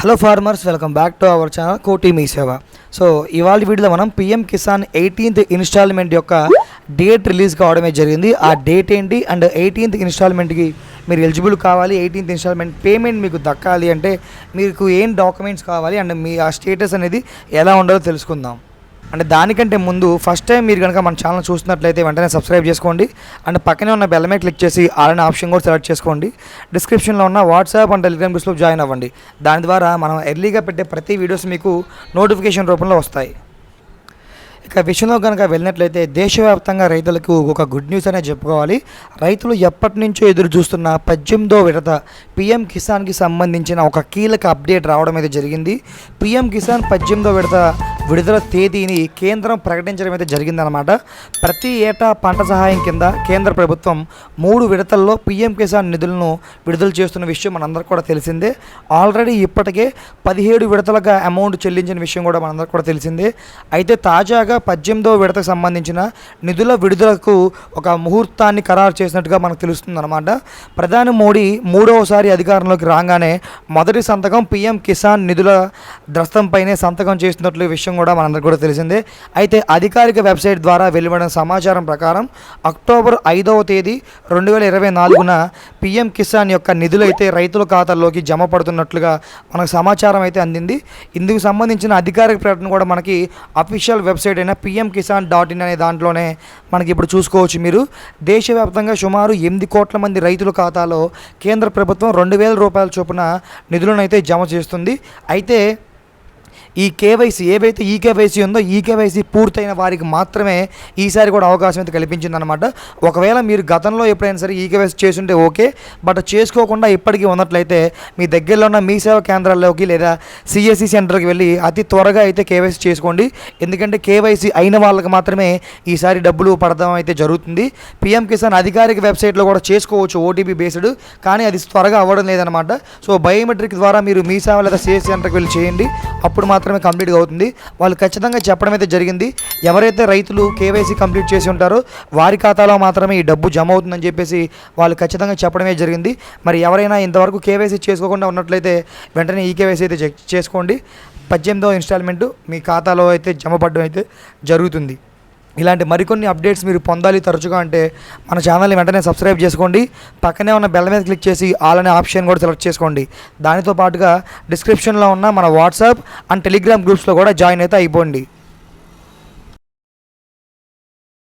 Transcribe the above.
Hello farmers welcome back to our channel కోటి మీ సేవ సో ఇవాళ వీడియోలో మనం పిఎం కిసాన్ ఎయిటీన్త్ ఇన్స్టాల్మెంట్ యొక్క డేట్ రిలీజ్ కావడమే జరిగింది. ఆ డేట్ ఏంటి? అండ్ ఎయిటీన్త్ ఇన్స్టాల్మెంట్కి మీరు ఎలిజిబుల్ కావాలి. ఎయిటీన్త్ ఇన్స్టాల్మెంట్ పేమెంట్ మీకు దక్కాలి అంటే మీకు ఏం డాక్యుమెంట్స్ కావాలి? అండ్ మీ ఆ స్టేటస్ అనేది ఎలా ఉండాలో తెలుసుకుందాం. అంటే దానికంటే ముందు ఫస్ట్ టైం మీరు కనుక మన ఛానల్ చూస్తున్నట్లయితే వెంటనే సబ్స్క్రైబ్ చేసుకోండి. అండ్ పక్కనే ఉన్న బెల్ మీద క్లిక్ చేసి ఆల్రెడీ ఆప్షన్ కూడా సెలెక్ట్ చేసుకోండి. డిస్క్రిప్షన్లో ఉన్న వాట్సాప్ అండ్ టెలిగ్రామ్ గ్రూప్స్లో జాయిన్ అవ్వండి. దాని ద్వారా మనం ఎర్లీగా పెట్టే ప్రతి వీడియోస్ మీకు నోటిఫికేషన్ రూపంలో వస్తాయి. ఇక విషయంలో కనుక వెళ్ళినట్లయితే దేశవ్యాప్తంగా రైతులకు ఒక గుడ్ న్యూస్ అనే చెప్పుకోవాలి. రైతులు ఎప్పటి నుంచో ఎదురు చూస్తున్న పద్దెనిమిదో విడత పిఎం కిసాన్కి సంబంధించిన ఒక కీలక అప్డేట్ రావడం అయితే జరిగింది. పిఎం కిసాన్ పద్దెనిమిదో విడత విడుదల తేదీని కేంద్రం ప్రకటించడం అయితే జరిగిందనమాట ప్రతి ఏటా పంట సహాయం కింద కేంద్ర ప్రభుత్వం మూడు విడతల్లో పిఎం కిసాన్ నిధులను విడుదల చేస్తున్న విషయం మనందరికీ కూడా తెలిసిందే. ఆల్రెడీ ఇప్పటికే పదిహేడు విడతలుగా అమౌంట్ చెల్లించిన విషయం కూడా మనందరికీ కూడా తెలిసిందే. అయితే తాజాగా పద్దెనిమిదవ విడతకు సంబంధించిన నిధుల విడుదలకు ఒక ముహూర్తాన్ని ఖరారు చేసినట్టుగా మనకు తెలుస్తుందన్నమాట. ప్రధాని మోడీ మూడవసారి అధికారంలోకి రాగానే మొదటి సంతకం పిఎం కిసాన్ నిధుల ద్రస్తంపైనే సంతకం చేస్తున్నట్లు విషయం కూడా మనందరికీ కూడా తెలిసిందే. అయితే అధికారిక వెబ్సైట్ ద్వారా వెలువడిన సమాచారం ప్రకారం అక్టోబర్ ఐదవ తేదీ రెండు వేల ఇరవై నాలుగున పిఎం కిసాన్ యొక్క నిధులు అయితే రైతుల ఖాతాల్లోకి జమ పడుతున్నట్లుగా మనకు సమాచారం అయితే అందింది. ఇందుకు సంబంధించిన అధికారిక ప్రకటన కూడా మనకి అఫీషియల్ వెబ్సైట్ అయిన పిఎం కిసాన్ డాట్ ఇన్ అనే దాంట్లోనే మనకి ఇప్పుడు చూసుకోవచ్చు మీరు. దేశవ్యాప్తంగా సుమారు ఎనిమిది కోట్ల మంది రైతుల ఖాతాలో కేంద్ర ప్రభుత్వం రెండు వేల రూపాయల చొప్పున నిధులను అయితే జమ చేస్తుంది. అయితే ఈ కేవైసీ ఏవైతే ఈ కేవైసీ ఉందో ఈ కేవైసీ పూర్తయిన వారికి మాత్రమే ఈసారి కూడా అవకాశం అయితే కల్పించిందనమాట ఒకవేళ మీరు గతంలో ఎప్పుడైనా సరే ఈ కేవైసీ చేసుంటే ఓకే బట్ చేసుకోకుండా ఇప్పటికీ ఉన్నట్లయితే మీ దగ్గరలో ఉన్న మీ సేవా కేంద్రాల్లోకి లేదా సిఎస్సి సెంటర్కి వెళ్ళి అతి త్వరగా అయితే కేవైసీ చేసుకోండి. ఎందుకంటే కేవైసీ అయిన వాళ్ళకి మాత్రమే ఈసారి డబ్బులు పడడం అయితే జరుగుతుంది. పిఎం కిసాన్ అధికారిక వెబ్సైట్లో కూడా చేసుకోవచ్చు ఓటీపీ బేస్డ్ కానీ అది త్వరగా అవ్వడం లేదనమాట సో బయోమెట్రిక్ ద్వారా మీరు మీ సేవ లేదా సిఎస్సి సెంటర్కి వెళ్ళి చేయండి. అప్పుడు మాత్రమే కంప్లీట్గా అవుతుంది. వాళ్ళు ఖచ్చితంగా చెప్పడం అయితే జరిగింది. ఎవరైతే రైతులు కేవైసీ కంప్లీట్ చేసి ఉంటారో వారి ఖాతాలో మాత్రమే ఈ డబ్బు జమ అవుతుందని చెప్పేసి వాళ్ళు ఖచ్చితంగా చెప్పడమే జరిగింది. మరి ఎవరైనా ఇంతవరకు కేవైసీ చేసుకోకుండా ఉన్నట్లయితే వెంటనే ఈ కేవైసీ అయితే చెక్ చేసుకోండి. పద్దెనిమిదవ ఇన్స్టాల్మెంట్ మీ ఖాతాలో అయితే జమ పడడం అయితే జరుగుతుంది. ఇలాంటి మరికొన్ని అప్డేట్స్ మీరు పొందాలి తరచుగా అంటే మన ఛానల్ని వెంటనే సబ్స్క్రైబ్ చేసుకోండి. పక్కనే ఉన్న బెల్ మీద క్లిక్ చేసి ఆల్ అనే ఆప్షన్ కూడా సెలెక్ట్ చేసుకోండి. దానితో పాటుగా డిస్క్రిప్షన్లో ఉన్న మన వాట్సాప్ అండ్ టెలిగ్రామ్ గ్రూప్స్లో కూడా జాయిన్ అయితే అయిపోండి.